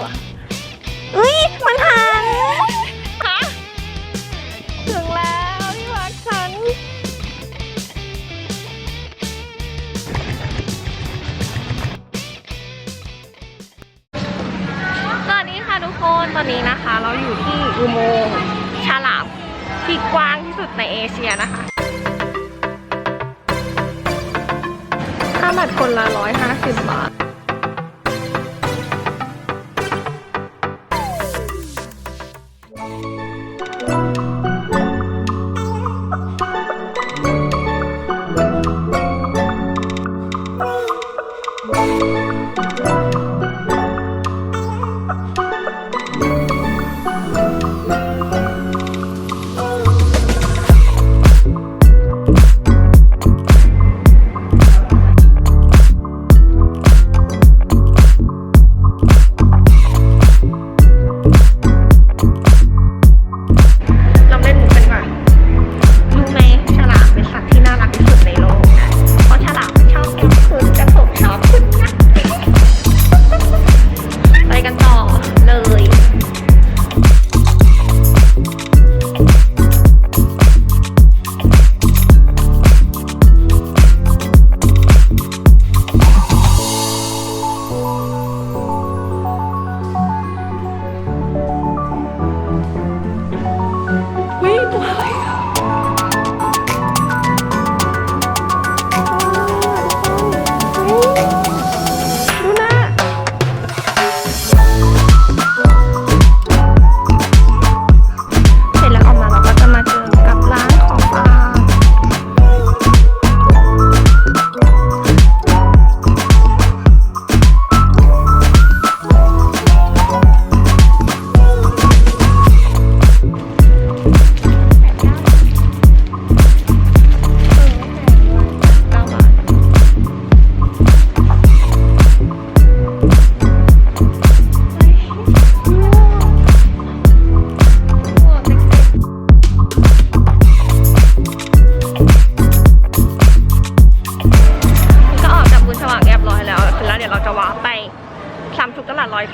เหรออุ้ยมันหันฮะถึงแล้วที่รักฉัน สวัสดีค่ะทุกคนตอนนี้นะคะ เราอยู่ที่อุโมงค์ฉลามที่กว้างที่สุดในเอเชียนะคะค่าบัตรคนละ 150 บาท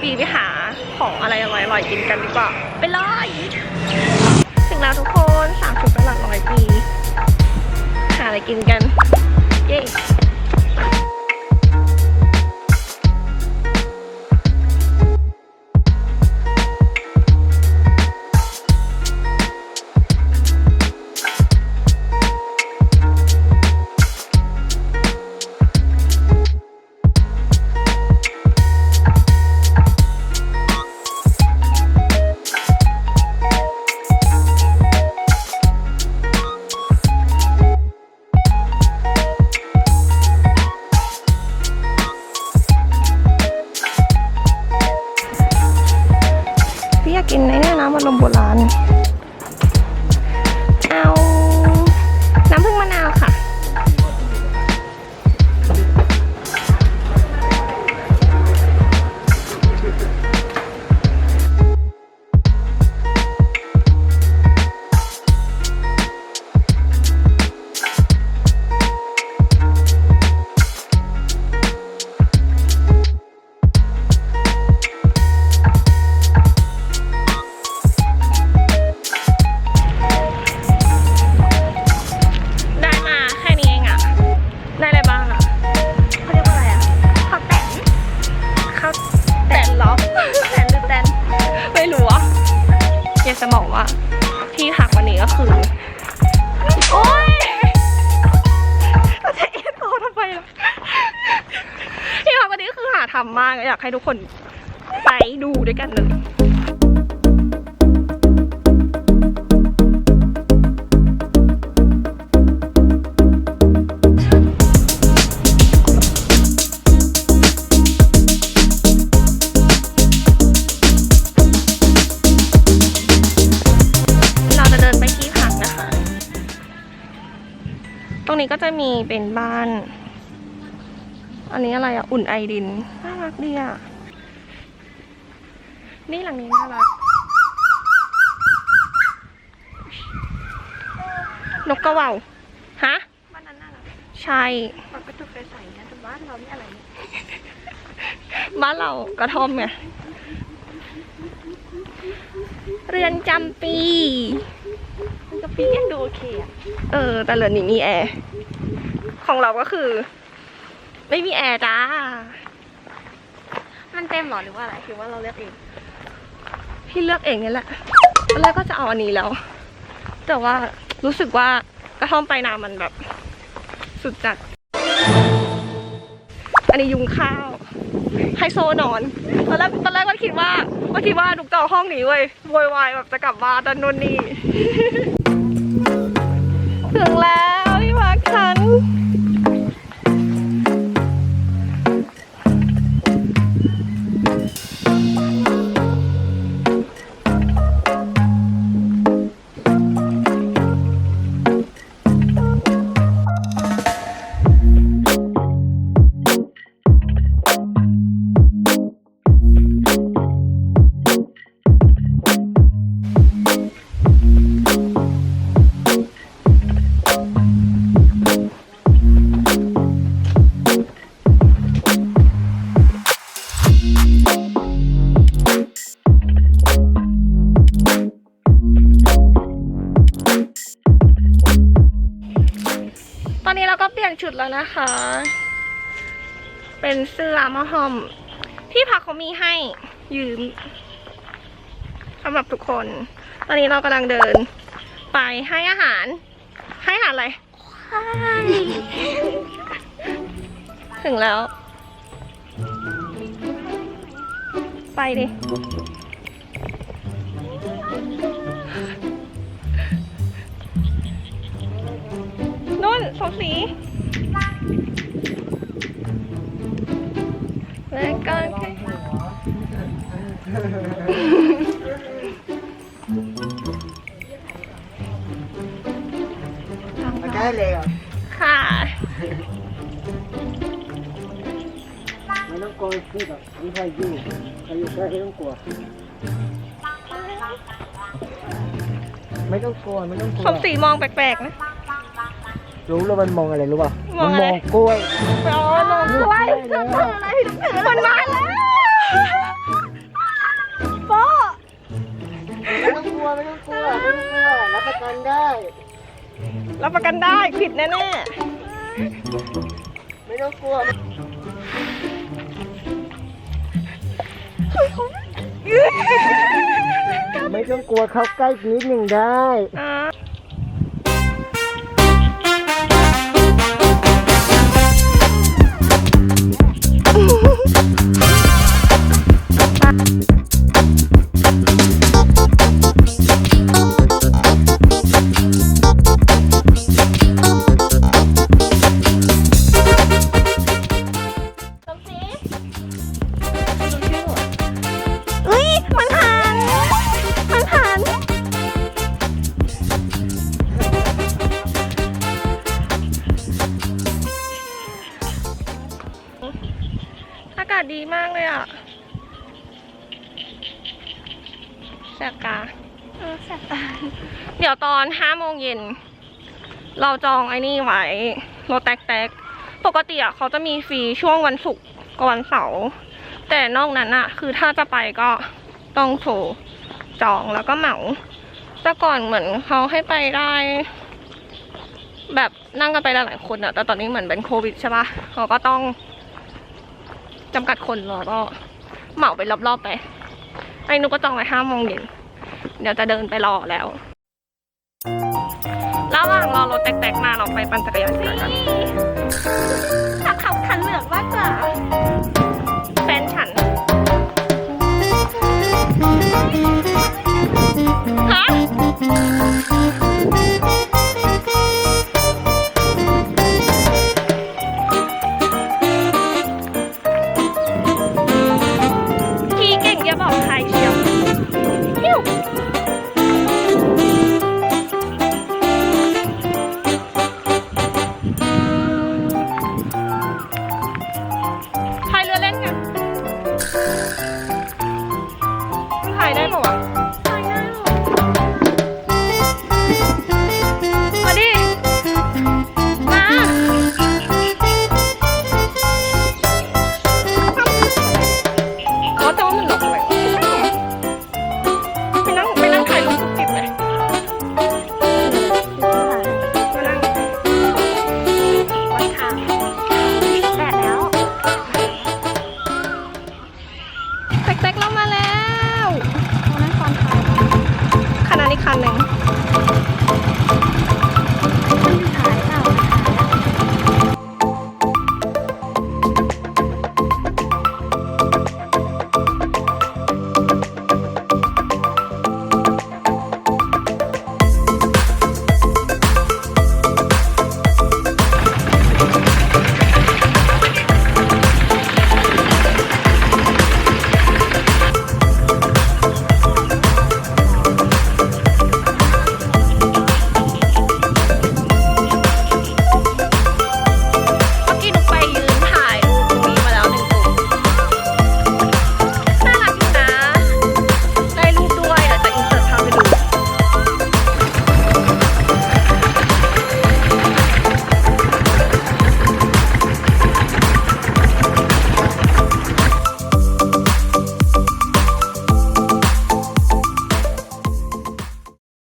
ปีไปหาของอะไรอร่อยๆกินกันดีกว่า ไปเลยำมากอยากให้ทุกคนไปดูด้วยกันเลยเราจะเดินไปที่พักนะคะตรงนี้ก็จะมีเป็นบ้าน อันนี้อะไรอะ อุ่นไอดิน น่ารักดีอะ นี่หลังนี้น่ารัก นกกระเหว่าฮะ บ้านนั้นน่ารักใช่เปิดประตูใสๆนะแต่บ้านเรานี่อะไรเนี่ยบ้านเรากระท่อมไง เรือนจำปี มันก็ปียังดูโอเคอะเออ แต่เรือนนี้มีแอร์ ของเราก็คือ ไม่มีแอร์จ้า มันเต็มเหรอหรือว่าอะไรคือว่าเราเลือกเอง พี่เลือกเองนี่แหละตอนแรกก็จะเอาอันนี้แล้ว แต่ว่ารู้สึกว่ากระท่อมไปนามันแบบ สุดจัด อันนี้ยุงข้าวไฮโซนอน ตอนแรกตอนแรกก็คิดว่าก็คิดว่านุกจะเอาห้องนี้เว้ยโวยวายแบบจะกลับบ้านดันนนนี่ นนี้เราก็เปลี่ยนชุดแล้วนะคะ เป็นเสื้อมะฮอม ที่พักเขามีให้ยืมสำหรับทุกคน ตอนนี้เรากำลังเดิน ไปให้อาหาร ให้อาหารอะไร ถึงแล้ว ไปดิ สองสีแล้วก็แค่มาได้เลยเหรอค่ะ ไม่ต้องกลัวพี่แบบไม่ใช่ยู่ใครอยู่ใกล้ไม่ต้องกลัว ไม่ต้องกลัว ไม่ต้องกลัสวมสีมองแปลกๆนะ รู้แล้วมันมองอะไรรู้ป่ะมองมัอะไรมองกล้วยอ๋อมองกล้วยเสื้อผ้าอะไรที่ต้องถือมันมาแล้วโป๊ไม่ต้องกลัวไม่ต้องกลัวไม่ต้องกลัวรับประกันได้รับประกันได้ผิดแน่ไม่ต้องกลัวๆ ไม่ต้องกลัวเขาใกล้นิดหนึ่งได้ อ่าากาศดีมากเลยอะแสบตาเออแสบตาเดี๋ยวตอนห้าโมงเย็น เราจองไอ้นี่ไว้รถแท็กแท็กปกติอะเขาจะมีฟรีช่วงวันศุกร์กับวันเสาร์แต่นอกนั้นอะ คือถ้าจะไปก็ต้องโทรจองแล้วก็เหมาแต่ก่อนเหมือนเขาให้ไปได้ แบบนั่งกันไปหลายๆคนอะแต่ตอนนี้เหมือนเป็นโควิดใช่ปะเขาก็ต้อง จำกัดคนแล้วก็เหมาไปรอบๆไป ไอ้นุกก็จองไว้ห้าโมงเย็น เดี๋ยวจะเดินไปรอแล้ว ระหว่างรอรถแตกๆมาเราไปปั่นจักรยานกัน กเรามาแล้วตรงนั้นคอนไทยขนาดนี้คันหนึ่ง